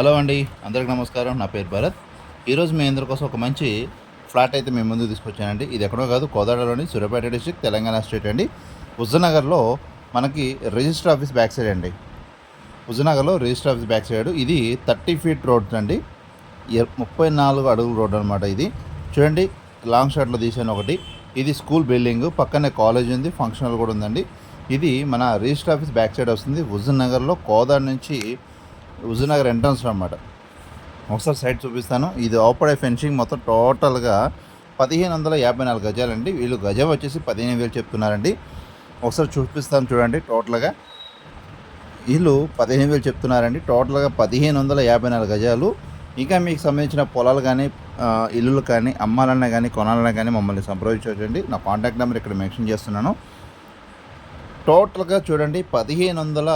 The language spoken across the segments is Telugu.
హలో అండి అందరికి నమస్కారం. నా పేరు భరత్. ఈరోజు మీ అందరి కోసం ఒక మంచి ఫ్లాట్ అయితే మేము ముందు తీసుకొచ్చానండి. ఇది ఎక్కడో కాదు కోదాడలోని సూర్యాపేట డిస్ట్రిక్ట్ తెలంగాణ స్టేట్ అండి. హుజనగర్లో మనకి రిజిస్టర్ ఆఫీస్ బ్యాక్ సైడ్ అండి. హుజనగర్లో రిజిస్టర్ ఆఫీస్ బ్యాక్ సైడ్. ఇది థర్టీ ఫీట్ రోడ్ అండి. ముప్పై నాలుగు అడుగుల రోడ్ అనమాట ఇది. చూడండి లాంగ్ షాట్లో తీసాను ఒకటి. ఇది స్కూల్ బిల్డింగ్ పక్కనే కాలేజ్ ఉంది ఫంక్షన్ హాల్ కూడా ఉందండి. ఇది మన రిజిస్టర్ ఆఫీస్ బ్యాక్ సైడ్ వస్తుంది. హుజన్ నగర్లో కోదాడ నుంచి హుజూర్నగర్ ఎంట్రన్స్ అనమాట ఒకసారి సైడ్ చూపిస్తాను. ఇది ఓపడే ఫెన్సింగ్ మొత్తం టోటల్గా పదిహేను వందల యాభై నాలుగు గజాలండి. వీళ్ళు గజం వచ్చేసి పదిహేను వేలు చెప్తున్నారండి. ఒకసారి చూపిస్తాను చూడండి టోటల్గా వీళ్ళు పదిహేను వేలు చెప్తున్నారండి. టోటల్గా పదిహేను వందల యాభై నాలుగు గజాలు. ఇంకా మీకు సంబంధించిన పొలాలు కానీ ఇల్లులు కానీ అమ్మాలన్నా కానీ కొనాలన్నా కానీ మమ్మల్ని సంప్రదించవచ్చండి. నా కాంటాక్ట్ నెంబర్ ఇక్కడ మెన్షన్ చేస్తున్నాను. టోటల్గా చూడండి పదిహేను వందల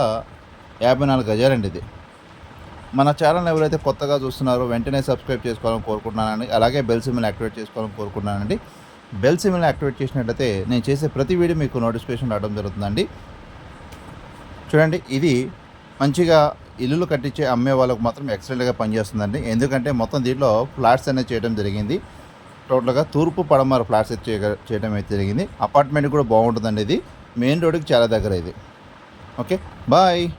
యాభై నాలుగు గజాలండి ఇది. మన ఛానల్ ఎవరైతే కొత్తగా చూస్తున్నారో వెంటనే సబ్స్క్రైబ్ చేసుకోవాలని కోరుకుంటున్నానండి. అలాగే బెల్ సిమ్ని యాక్టివేట్ చేసుకోవాలని కోరుకుంటున్నానండి. బెల్ సిమ్ని యాక్టివేట్ చేసినట్లయితే నేను చేసే ప్రతి వీడియో మీకు నోటిఫికేషన్ రావడం జరుగుతుందండి. చూడండి ఇది మంచిగా ఇల్లులు కట్టించే అమ్మే వాళ్ళకు మాత్రం ఎక్సలెంట్గా పనిచేస్తుందండి. ఎందుకంటే మొత్తం దీంట్లో ఫ్లాట్స్ అనేది చేయడం జరిగింది. టోటల్గా తూర్పు పడమర ఫ్లాట్స్ చేయ- చేయడం అయితే జరిగింది. అపార్ట్మెంట్ కూడా బాగుంటుందండి ఇది. మెయిన్ రోడ్కి చాలా దగ్గర ఇది. Okay bye